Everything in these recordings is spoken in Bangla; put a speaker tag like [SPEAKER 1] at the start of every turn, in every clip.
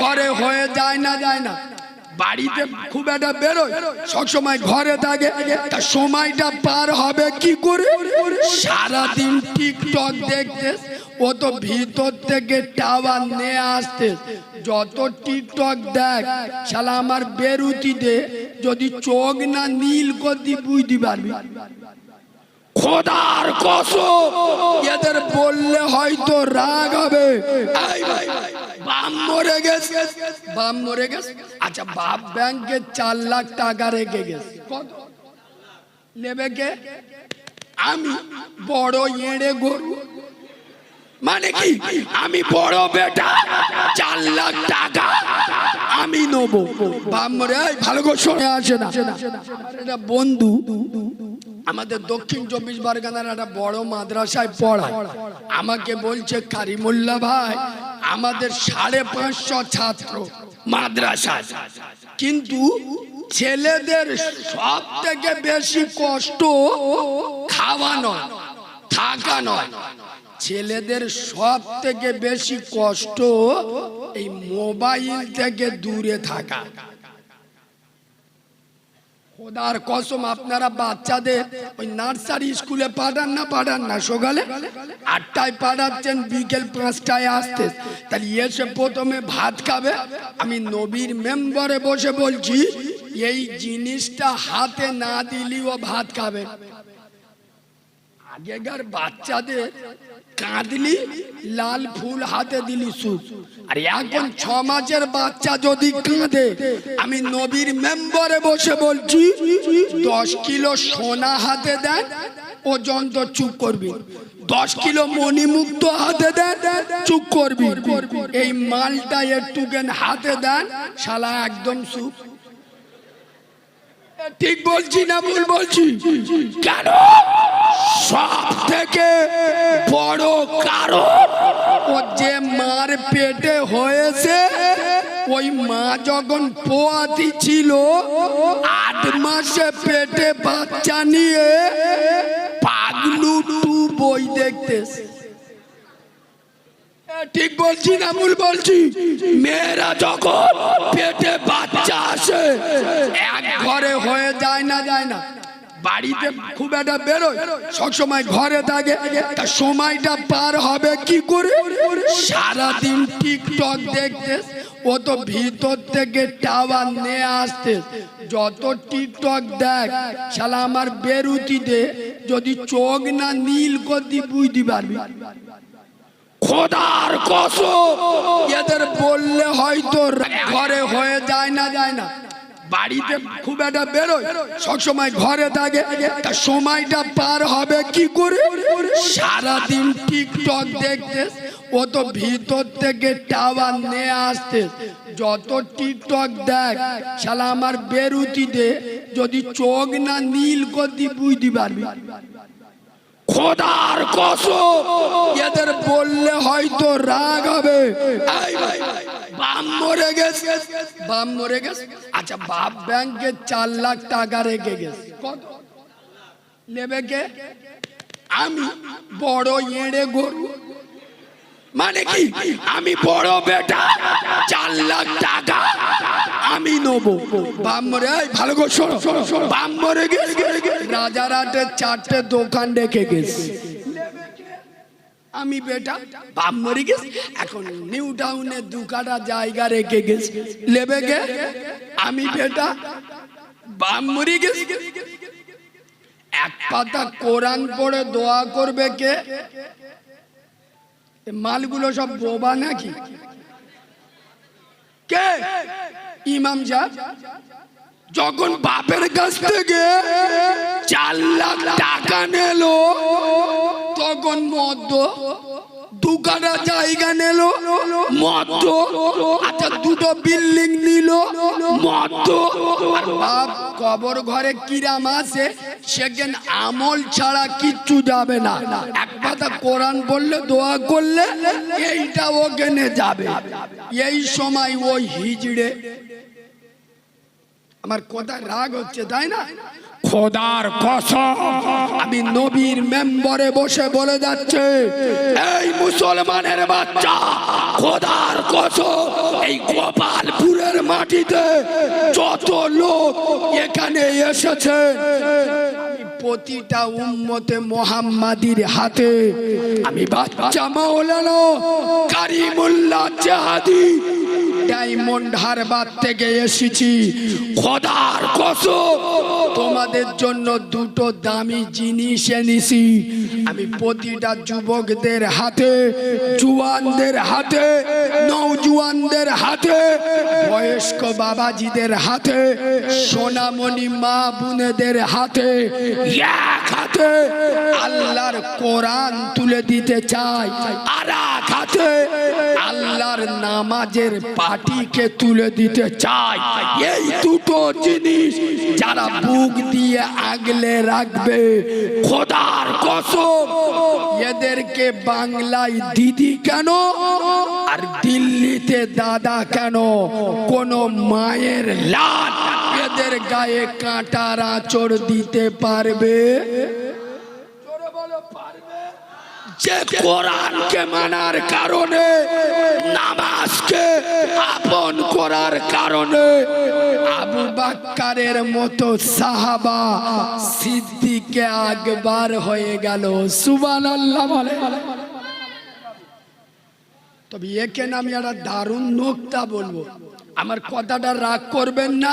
[SPEAKER 1] ঘরে হয়ে যায় না যায় না। বাড়িতে খুব একটা বেরোয়। সবসময় ঘরে থাকে। সময়টা পার হবে কি করে? সারাদিন টিকটক দেখতে। ও তো ভিতর থেকে টাওয়ার নিয়ে আসতে। যত টিকটক দেখ, শালা আমার বেরুতি দে। যদি চোখ না নীল করতি বুঝতে পারবি। খোদার কসম। এদের বললে হয়তো রাগ হবে। বাপ মরে গেছে। বাপ মরে গেছে? আচ্ছা বাপ ব্যাংকে চার লাখ টাকা রেখে গেছে। কত? নেবে কে? আমি বড় এড়ে গরু। মানে কি? আমি বড় বেটা, চার লাখ টাকা আমি নেব। বাম মরে ভালো করে শোনে আসে না। বন্ধু। আমাদের দক্ষিণ চব্বিশ পরগনার একটা বড় মাদ্রাসায় পড়ায়। আমাকে বলছে কারিমুল্লা ভাই, আমাদের সাড়ে পাঁচশো ছাত্র মাদ্রাসায়। কিন্তু ছেলেদের সব থেকে বেশি কষ্ট খাওয়া নয়, থাকা নয়। ছেলেদের সব থেকে বেশি কষ্ট এই মোবাইল থেকে দূরে থাকা। খোদার কসম আপনারা বাচ্চাদের ওই নার্সারি স্কুলে পাঠান না পাঠান না, সকালে আটটায় পাঠাচ্ছেন, বিকেল পাঁচটায় আসতে। তাহলে এসে প্রথমে ভাত খাবে। আমি নবীর মেম্বারে বসে বলছি, এই জিনিসটা হাতে না দিলেও ভাত খাবে। আগেকার বাচ্চাদের কাঁদলি লাল ফুল হাতে দিলি সুখ। আর এখন ছ মাসের বাচ্চা যদি কাঁদে আমি নবীর মেম্বারে বসে বলছি দশ কিলো সোনা হাতে দেন ওজন তো চুপ করবি। দশ কিলো মণিমুক্ত হাতে দেন চুপ করবি। এই মালটা একটুকেন হাতে দেন শালা একদম সুপ ঠিক বলছি না ভুল বলছি? কেন? সব থেকে কারণ ও যে মার পেটে হয়েছে, ওই মা যখন পোয়াতি ছিল, আট মাসে পেটে বাচ্চা নিয়ে পাগলু বই দেখতেছে। ঠিক বলছি না, ভুল বলছি? মেয়েরা যখন পেটে বাচ্চা আসে, এক ঘরে হয়ে যায় না যায় না। বাড়িতে খুব একটা বেরোয় সবসময় ঘরে থাকে তা সময়টা পার হবে কি করে? সারাদিন টিকটক দেখতে ও তো ভিতর থেকে টাওয়ার নিয়ে আসতে। যত টিকটক দেখ শালা আমার বেরুতি দে যদি চোখ না নীল করতি বুঝতে পারবি। খোদার কসম এদের বললে হয়তো ঘরে হয়ে যায় না যায় না। বাড়িতে খুব একটা বেরোয়। সবসময় ঘরে থাকে। তা সময়টা পার হবে কি করে? সারাদিন টিকটক দেখতে ও তো ভিতর থেকে টাওয়ার নিয়ে আসতে। যত টিকটক দেখ শালা আমার বেরুতি দে। যদি চোখ না নীল করতি বুঝতে পারবি। খোদার কসম। এদের বললে হয়তো রাগ হবে। বাপ মরে গেছে। বাপ মরে গেছে? আচ্ছা বাপ ব্যাংকে চার লাখ টাকা রেখে গেছে। কত? নেবে কে? আমি বড় এড়ে গরু। মানে কি? আমি বড় বেটা, চার লাখ টাকা। আমি নেব। বাম মরে এই ভালো করে শোনো বাম মরে গেছে। রাজারহাটে চারটে দোকান রেখে গেছে। আমি বেটা বাপ মরে গেছি। এখন নিউ টাউনে দু কাটা জায়গা রেখে গেছে। লেবে গে আমি বেটা বাপ মরে গেছি। এক পাতা কোরআন পড়ে দোয়া করবে কে? মালগুলো সব বোবা নাকি? কে? ইমাম সাহেব যখন বাপের কাছ থেকে চার লাখ টাকা নিলো, তখন মদ্য দুখানা জায়গা নিল, মদ্য আচ্ছা দুটো বিল্ডিং নিল, মদ্য বাপ কবর ঘরে কিরাম আছে, সেখানে আমল ছাড়া কিচ্ছু যাবে না। এক পাতা কোরআন বললে দোয়া করলে এইটা ওখানে যাবে। এই সময় ওই হিজড়ে। আমার কথা রাগ হচ্ছে তাই না?
[SPEAKER 2] খোদার কসম।
[SPEAKER 1] আমি নবীর মেম্বরে বসে বলে যাচ্ছে এই মুসলমানের বাচ্চা খোদার কসম এই গোপালপুরের মাটিতে যত লোক এখানে এসেছে প্রতিটা উম্মতে মোহাম্মাদির হাতে। আমি বাচ্চা মাওলানা কারিমুল্লাহ জাহাদি। ডায়মন্ড হারবার থেকে এসেছি। খোদার কসম, তোমাদের জন্য দুটো দামি জিনিস এনেছি। আমি প্রতিটা যুবকদের হাতে, জুয়ানদের হাতে নৌজুয়ানদের হাতে, বয়স্ক বাবাজিদের হাতে, সোনামণি মা বোনেদের হাতে এক হাতে আল্লাহর কোরআন তুলে দিতে এক হাতে আল্লাহর নামাজের পাটিকে তুলে দিতে চাই। এই দুটো জিনিস যারা বুক দিয়ে আগলে রাখবে, খোদার কসম, এদেরকে বাংলায় দিদি কেন আর দিল্লিতে দাদা কেন? কোন মায়ের লাল এদের গায়ে কাঁটার আঁচড় দিতে পারবে? যে কোরআনকে মানার কারণে নামাজকে আপন করার কারণে আবু বাক্কারের মতো সাহাবা সিদ্দিকে আকবার হয়ে গেল। সুবান আল্লাহ বলে। তবে একে আমি একটা দারুণ নোকতা বলব। আমার কথাটা রাগ করবেন না।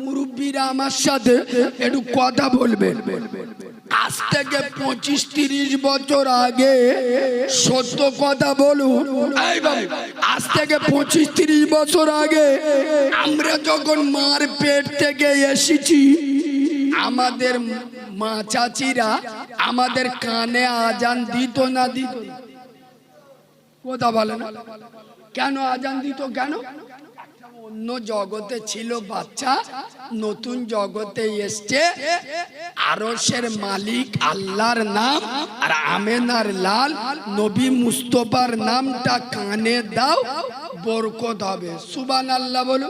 [SPEAKER 1] মুরব্বীরা আমার সাথে একটু কথা বলবেন। আজ থেকে পঁচিশ তিরিশ বছর আগে সত্য কথা বলুন। আজ থেকে পঁচিশ তিরিশ বছর আগে আমরা যখন মার পেট থেকে এসেছি, আমাদের মা চাচিরা আমাদের কানে আজান দিত না দিত। কথা বলে না। কেন আজান দিত কেন? অন্য জগতে ছিল বাচ্চা, নতুন জগতে এসছে। আরসের মালিক আল্লাহর নাম আর আমেনার লাল। নবী মুস্তফার নামটা কানে দাও, বরকত হবে। সুবান আল্লাহ বলো।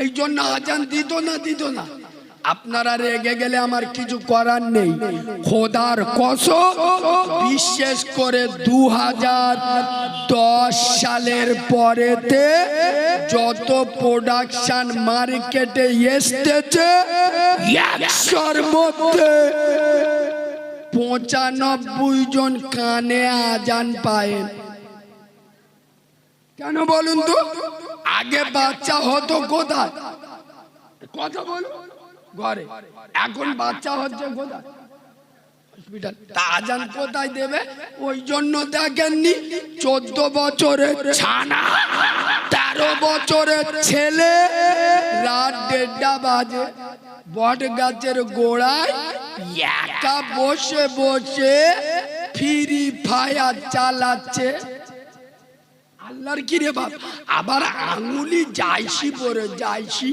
[SPEAKER 1] এই জন্য আজান দিত না দিত না? আপনারা রেগে গেলে আমার কিছু করার নেই। খোদার কসম, বিশেষ করে দু হাজার দশ সালের পরেতে যত প্রোডাকশন মার্কেটে এসতেছে মধ্যে পঁচানব্বই জন কানে আজান পায়। কেন বলুন তো? আগে বাচ্চা হতো কোথায়? কথা বলুন। ঘরে। এখন বাচ্চা হচ্ছে কোথায়? তা কোথায় দেবে? ওই জন্য দেখেননি বছরের তেরো বছরের ছেলে বাজে। বট গাছের গোড়ায় একা বসে বসে ফ্রি ফায়ার চালাচ্ছে। আল্লাহর কি রে বাপ? আবার আঙুলি যাইছি পরে যাইছি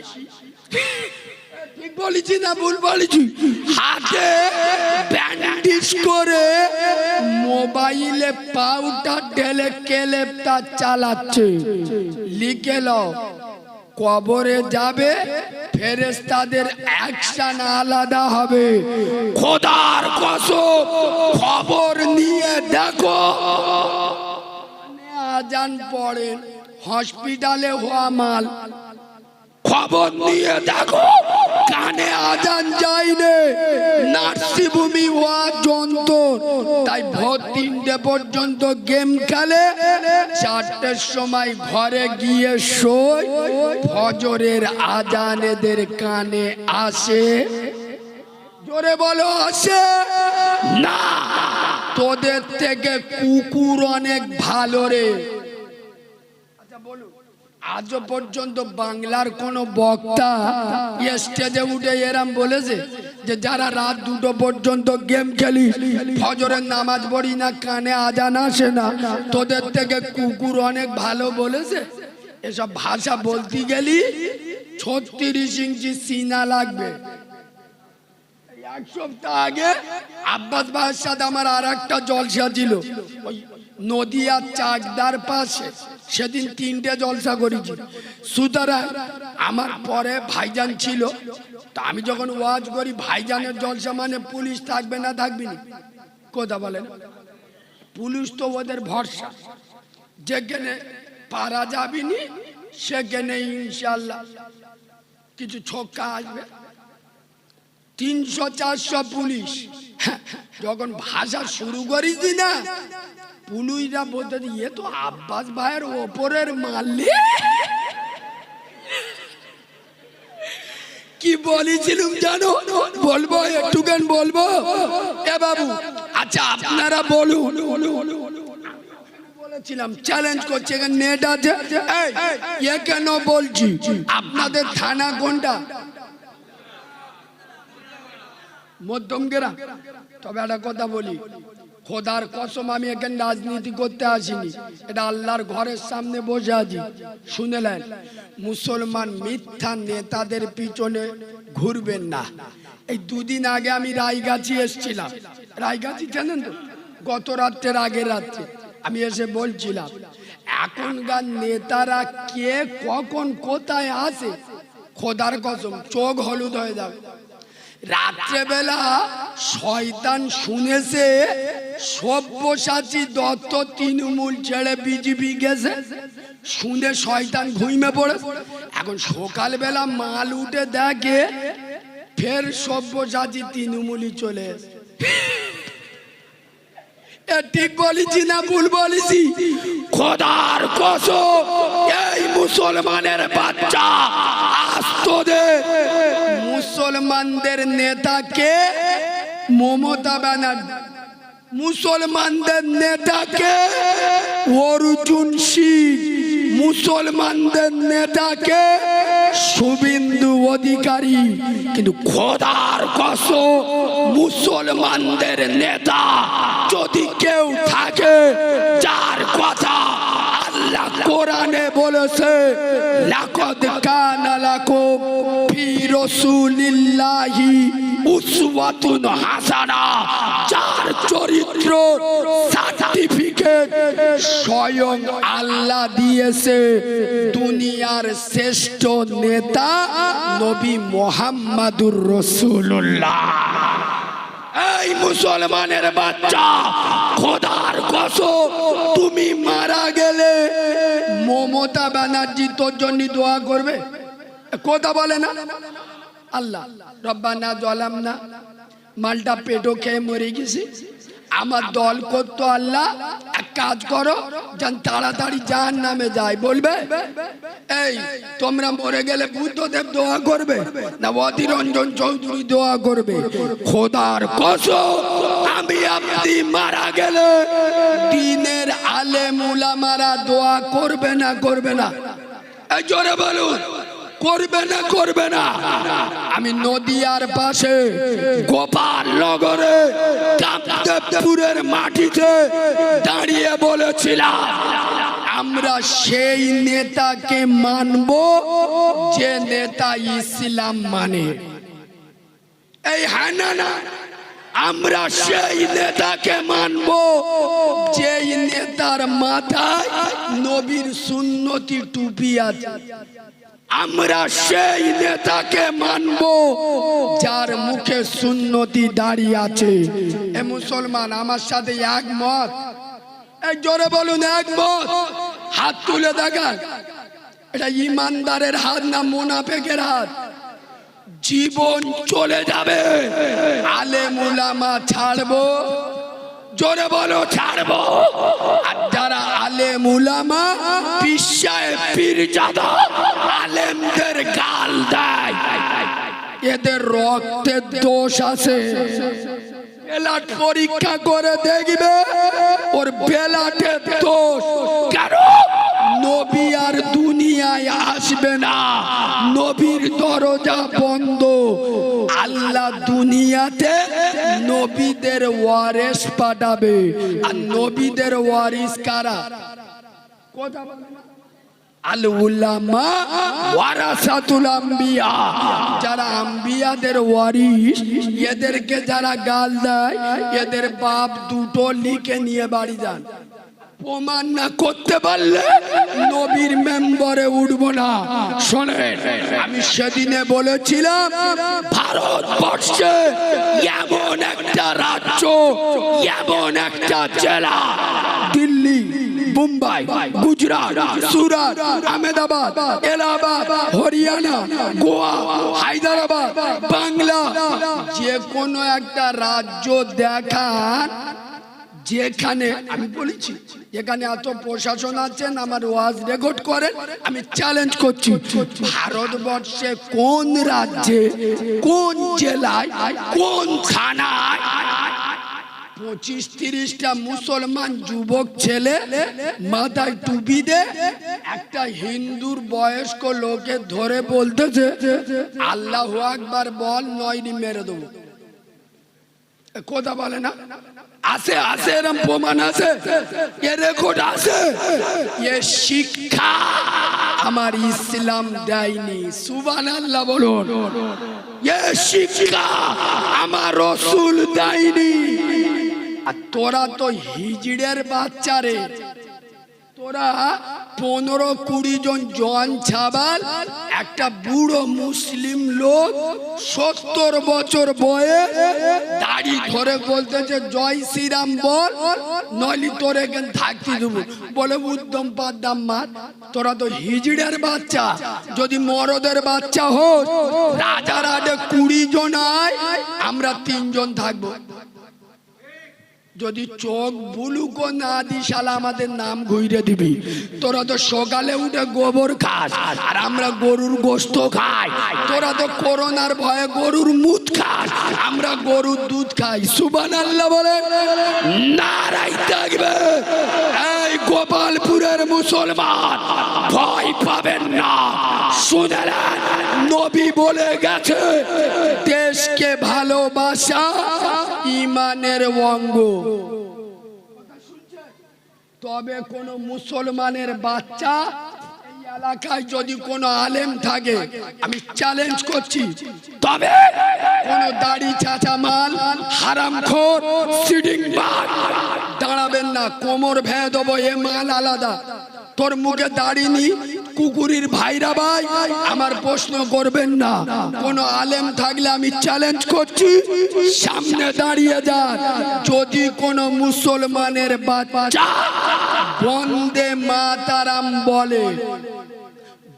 [SPEAKER 1] বলেছি না, ভুল বলেছি। হাতে ব্যান্ডেজ করে মোবাইলে পাউডার ঢেলে কেলেপটা চালাচ্ছে। লিখে লও কবরে যাবে ফেরেস্তাদের অ্যাকশন আলাদা হবে। খোদার কসম, খবর নিয়ে দেখো। আজান পড়েন হসপিটালে হওয়া মাল। খবর নিয়ে দেখো, কানে আজান যায়নি। নার্সিভূমি হওয়া যন্ত্র তাই ভোর তিনটে পর্যন্ত গেম খেলে, চারটের সময় ঘরে গিয়ে শোয়, ফজরের আজান এদের কানে আসে। জোরে বলো, আসে? না, তোদের থেকে কুকুর অনেক ভালো রে। আচ্ছা বলুন। আজও পর্যন্ত বাংলার কোন বক্তা স্টেজে উঠে এরাম বলেছে যে যারা রাত দুটো পর্যন্ত গেম খেলি, ফজরের নামাজ পড়ি না, কানে আজান আসে না, তোদের থেকে কুকুর অনেক ভালো বলেছে। এসব ভাষা বলতে গেলি ছত্রিশ ইঞ্চি সিনা লাগবে। এক সপ্তাহ আগে আব্বাস ভাইয়ের সাথে আমার আর একটা জলসা ছিল, ওই নদিয়ার চাকদার পাশে। সেদিন তিনটে জলসা করেছি। সুতরাং আমার পরে ভাইজান ছিল। তা আমি যখন ওয়াজ করি, ভাইজানের জলসা মানে পুলিশ থাকবে না থাকবি না? কথা বলেন। পুলিশ তো ওদের ভরসা। যেখানে পারা যাবিনি সেখানে ইনশাল্লাহ কিছু ছক্কা আসবে। তিনশো চারশো পুলিশ যখন ভাষা শুরু করেছি না পুলিশরা বলতে ইয়ে তো আব্বাস ভাইয়ের ওপরের মারলে কি বলেছিলাম জানো? বলব, একটুখান বলব? এ বাবু আচ্ছা আপনারা বলুন। বলেছিলাম, চ্যালেঞ্জ করছে নেট আছে। কেন বলছি? আপনাদের থানা কোনটা? মধ্যম গ্রাম তবে একটা কথা বলি, খোদার কসম আমি এখানে রাজনীতি করতে আসিনি। এটা আল্লাহর ঘরের সামনে বসে আছি। শুনেলেন মুসলমান মিথ্যা নেতাদের পিছনে ঘুরবেন না। এই দুদিন আগে আমি রায়গাছি এসছিলাম। রায়গাছি জানেন তো? গত রাত্রের আগের রাত্রে। আমি এসে বলছিলাম, এখনকার নেতারা কে, কখন, কোথায় আসে খোদার কসম, চোখ হলুদ হয়ে যাবে। রাত্রেবেলা শয়তান শুনেছে, সব্যসাচী দত্ত তৃণমূল ছেড়ে বিজেপি গেছে। শুনে শয়তান ঘুইমে পড়ে। এখন সকালবেলা মাল উঠে দেখে ফের সব্যসাচী তৃণমূলই চলে। ঠিক বলেছি না ভুল বলেছি? খোদার কসম, এই মুসলমানের বাচ্চা মুসলমানদের নেতাকে মমতা ব্যানার্জি মুসলমানদের নেতাকে অর্জুন সিং। মুসলমানদের নেতাকে শুভেন্দু অধিকারী। কিন্তু খোদার কস মুসলমানদের নেতা যদি কেউ থাকে, যার কথা আল্লাহ কোরআনে বলেছে, লাকদ কানা লাকুম ফি রাসূলিল্লাহি উসওয়াতুন হাসানা। যার চরিত্র সার্টিফিকেট স্বয়ং আল্লাহ দিয়েছে দুনিয়ার শ্রেষ্ঠ নেতা নবী মোহাম্মদুর রসুল্লাহ এই মুসলমানের বাচ্চা, খোদার কসম, তুমি মারা গেলে। মমতা ব্যানার্জি, তোর জন্য দোয়া করবে? কথা বলে না? আল্লাহ, রব্বানা জলাম না মালটা পেটো খেয়ে মরে গেছি। আমার দল করতো আল্লাহ, এক কাজ করো, যেন তাড়াতাড়ি যার নামে যায়, বলবে, এই, তোমরা মরে গেলে বুদ্ধদেব দোয়া করবে, না অধীরঞ্জন চৌধুরী দোয়া করবে? খোদার কসম, আমি আপনি মারা গেলে দিনের আলে মুলা মারা দোয়া করবে না করবে না। জোরে বলুন। করবে না করবে না। আমি নদিয়ার পাশে গোপাল নগরে কামদেবপুরের মাটিতে দাঁড়িয়ে বলেছিলাম, আমরা সেই নেতাকে মানব যে নেতা ইসলাম মানে। এই হ্যাঁ না আমরা সেই নেতাকে মানব যেই নেতার মাথায় নবীর সুন্নতি টুপি আছে। আমরা সেই নেতাকে মানব, যার মুখে সুন্নতি দাঁড়িয়ে আছে। এ মুসলমান, আমার সাথে একমত? এই জোরে বলুন, একমত? হাত তুলে দেখান। এটা ইমানদারের হাত না মোনাফেকের হাত? জীবন চলে যাবে। আলে মুলামা ছাড়বো। জোরে বলো, ছাড়বো। আর যারা আলে মুলামা পিসায় পীরজাদা আলেমদের গাল দেয়। এদের রক্তের দোষ আছে। বেলাট পরীক্ষা করে দেখবে, ওর বেলাটের দোষ। কেন? নবী আর দুনিয়ায় আসবে না। নবীর দরজা বন্ধ। আল্লাহ দুনিয়াতে নবীদের ওয়ারেস পাঠাবে। আর নবীদের ওয়ারিস কারা? কথা ওয়ারাসাতুল আম্বিয়া। যারা আম্বিয়াদের এদেরকে যারা গাল দেয়, এদের বাপ দুটো লিখে নিয়ে বাড়ি যান। প্রমাণ না করতে পারলে নবীর মেম্বারে উঠবো না। শোনেন, আমি সেদিনে বলেছিলাম, ভারত ভারতবর্ষে এমন একটা রাজ্য, এমন একটা জেলা, দিল্লি, মুম্বাই, গুজরাট, সুরাট, আহমেদাবাদ, এলাহাবাদ, হরিয়ানা, গোয়া, হায়দ্রাবাদ, বাংলা, যে কোনো একটা রাজ্য দেখান যেখানে আমি বলেছি এখানে এত প্রশাসন আছেন আমার ওয়াজ রেকর্ড করেন আমি চ্যালেঞ্জ করছি, ভারতবর্ষে কোন রাজ্যে, কোন জেলায়, কোন থানায় পঁচিশ তিরিশটা মুসলমান যুবক ছেলে মাথায় টুপি দে, একটা হিন্দুর বয়স্ক লোকে ধরে বলতেছে, আল্লাহ আকবার বল, নয়নি মেরে দেবো। কথা বলে না। আছে আছে, এরম প্রমাণ আছে। এ রেকর্ড আছে। এ শিক্ষা আমার ইসলাম দেয়নি। সুবান আল্লাহ বলুন। এ শিক্ষা আমার রসুল দেয়নি। আর তোরা তো হিজড়ের বাচ্চা পনেরো কুড়ি জন জন ছাবাল, একটা বুড়ো মুসলিম লোক সত্তর বছর বয়স দাড়ি ধরে বলতেছে, জয় শ্রীরাম বল, নইলে তোর এখানে থাকতে দেবো। বলে উদ্যম পাদ্দাম মার তোরা তো হিজড়ের বাচ্চা, যদি মরদের বাচ্চা হোক রাজার আগে কুড়ি জন আয়, আমরা তিনজন থাকব। যদি চোখ বুলুকো না দি শালা আমাদের নাম ঘুরে দিবি। তোরা তো সকালে উঠে গোবর খাস, আর আমরা গরুর গোস্ত খাই। তোরা তো করোনার ভয়ে গরুর মুদ খাস, আমরা গরুর দুধ খাই। সুবান আল্লাহ বলে নারাই থাকবে এই গোপালপুরের মুসলমান, ভয় পাবেন না। শুনেলেন নবী বলে গেছে, দেশকে ভালোবাসা ইমানের অঙ্গ। তবে কোন মুসলমানের বাচ্চা এলাকায় যদি কোনো আলেম থাকে, আমি চ্যালেঞ্জ করছি। তবে কোন দাড়ি, চাচা মাল, হারাম সিডিং দাঁড়াবেন না, কোমর ভেঁ দেবো এ মাল আলাদা। তোর মুখে দাড়ি নি কুকুরির ভাইরা ভাই, আমার প্রশ্ন করবেন না। কোন আলেম থাকলে আমি চ্যালেঞ্জ করছি। সামনে দাঁড়িয়ে যান। যদি কোন মুসলমানের বাচ্চা বন্দে মাতারাম বলে,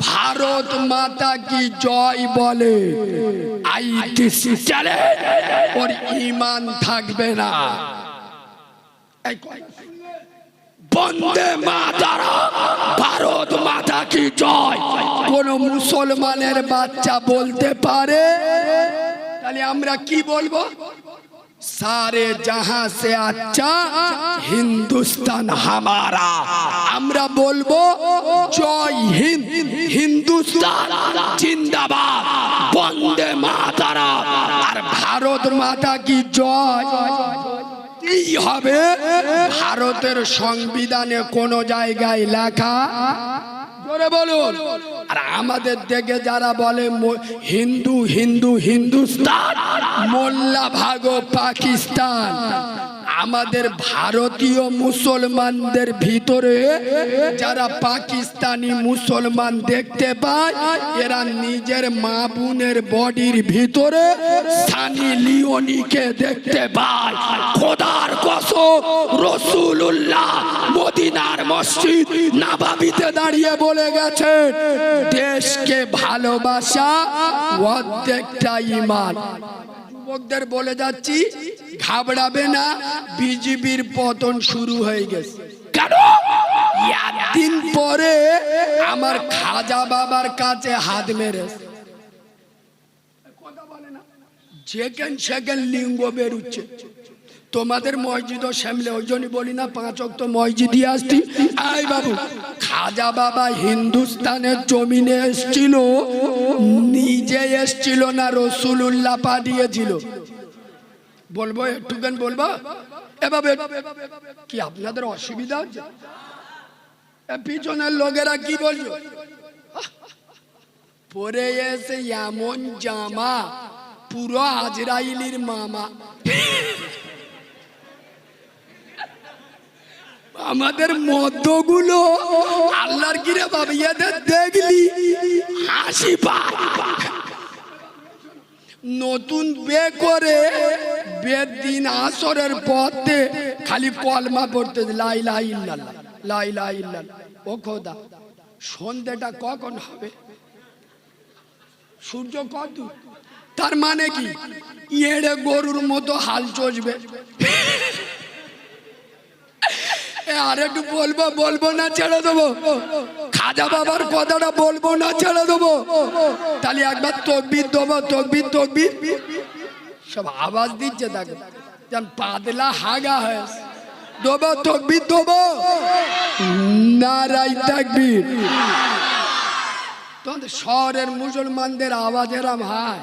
[SPEAKER 1] ভারত মাতা কি জয় বলে আইটিসি চলে ওর ইমান থাকবে না। বন্দে মাতারা জয়। কোন মুসলমানের বাচ্চা বলতে পারে? তাহলে আমরা কি বলব? সারে জাহাঁ সে আচ্ছা হিন্দুস্তান হামারা। আমরা বলব, জয় হিন্দ, হিন্দুস্তান, জিন্দাবাদ, বন্দে মাতারা আর ভারত মাতা কি জয়? এই হবে? ভারতের সংবিধানে কোন জায়গায় লেখা জোরে বলুন। আর আমাদের দেখে যারা বলে হিন্দু হিন্দু হিন্দুস্তান মোল্লা ভাগ পাকিস্তান। আমাদের ভারতীয় মুসলমানদের ভিতরে যারা পাকিস্তানি মুসলমান দেখতে পায়, এরা নিজের মা বোনের বডির ভিতরে সানি লিওনিকে দেখতে পায়। খোদার কসম রসুল্লাহ মদিনার মসজিদ নাবাবিতে দাঁড়িয়ে বলে গেছে দেশকে ভালোবাসা অর্ধেকটা ইমান। যুবকদের বলে যাচ্ছি ঘাবড়াবে না বিজিবির পতন শুরু হয়ে গেছে। কেন? একদিন পরে আমার খাজা বাবার কাছে হাত মেরেছে। যেখান সেখান লিঙ্গ বেরুচ্ছে। তোমাদের মসজিদ ও সামলে ওই জন্য বলি না পাঁচ অক্ত মসজিদই আসতি। আই বাবু। খাজা বাবা হিন্দুস্তানের জমিনে এসছিল, নিজে এসছিল না রসুল রসুলুল্লাহ পাঠিয়েছিল। বলব, একটুখান বলব? এভাবে, কি আপনাদের অসুবিধা? হচ্ছে পিছনের লোকেরা কি বলছো? পরে এসে এমন জামা, পুরো আজরাইলির মামা। আমাদের মদ্যগুলো আল্লাহর গিরে বাবা এদের দেখলি? হাসি নতুন বে করে বের দিন আসরের পথে খালি কলমা পড়তে লাই লাই ইল্লাল্লাহ লাই লাই ইল্লাল্লাহ। ও খোদা সন্ধেটা কখন হবে? সূর্য কত? তার মানে কি? ইয়েড়ে গরুর মতো হাল চষবে। এ, আর একটু বলব বলব না, ছেড়ে দেবো। খাজা বাবার কথাটা বলব না, ছেড়ে দেবো। তাহলে একবার তকবির দেবো, তকবির তকবির। সব আওয়াজ দিচ্ছে দেখো যেন পাতলা হাগা হয়েছে দেবো, তকবির দেবো। নারাই তাকবির। তোমাদের শহরের মুসলমানদের আওয়াজ এরাম হয়।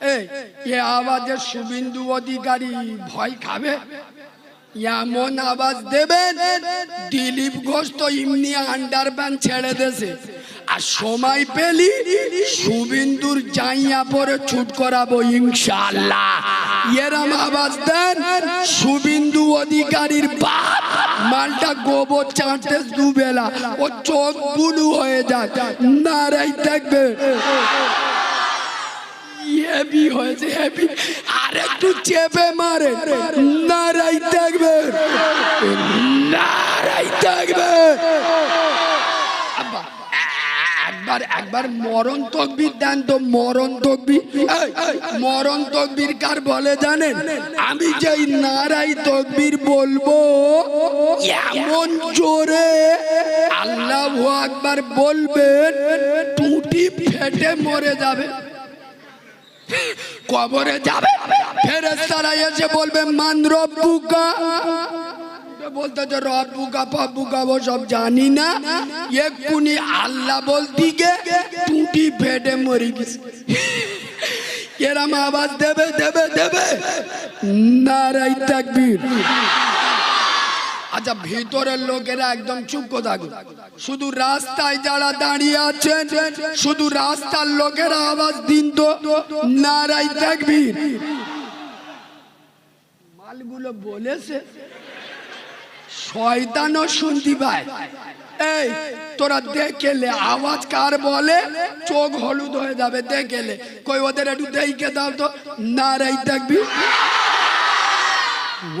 [SPEAKER 1] এই, এ আওয়াজের শুভিন্দু অধিকারী ভয় খাবে। এমন আওয়াজ দেবেন, দিলীপ ঘোষ তো এমনি আন্ডার প্যান্ট ছেড়ে দেছে। আর সময় পেলি শুভিন্দুর জাইয়া পরে ছুট করাবো ইনশাল্লাহ এরম আওয়াজ দেন, শুভিন্দু অধিকারীর বাপ। মালটা গোবর চাঁটতে দুবেলা, ও চোখ বুলু হয়ে যায়। নারাই থাকবে। হেভি হয়েছে, হেভি। আর একটু চেপে মারে। নারাই থাকবে। নারাই থাকবে। একবার একবার মরণ তকবির দেন তো, মরণ তকবির। মরণ তকবির কার বলে জানেন? আমি যেই নারাই তকবির বলব, এমন জোরে আল্লাহ একবার বলবেন, টুটি ফেটে মরে যাবে। কবরে যাবে। ফেরেস্তারা এসে বলবে, মান রব্বুকা? বলতে যে, রব্বুকা, পব্বুকা, ও সব জানি না। এক্ষুনি আল্লাহ বলতি গে টুটি ফেটে মরি গেছে। এরম আওয়াজ দেবে দেবে দেবে। নারাই তাকবীর। আচ্ছা ভিতরের লোকেরা একদম চুপ থাকুন শুধু রাস্তায় যারা দাঁড়িয়ে আছেন, শুধু রাস্তার লোকেরা আওয়াজ দিন তো নারাই তাকবীর। মালগুলো বলেছে, শয়তানও শুনতি ভাই এই, তোরা দেখেলে, আওয়াজ কার বলে? চোখ হলুদ হয়ে যাবে, দেখেলে। কই, ওদের একটু দেখে দাও তো নারাই থাকবি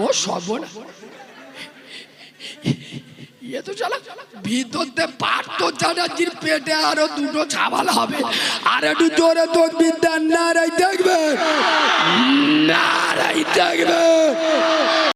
[SPEAKER 1] ও সর্বনা ইয়ে তো চালা ভিতর দিয়ে পারতো চাটাচ্ছির পেটে আরও দুটো ছাবাল হবে। আর একটু জোরে তোর বিদ্যা নারাই থাকবে নারাই থাকবে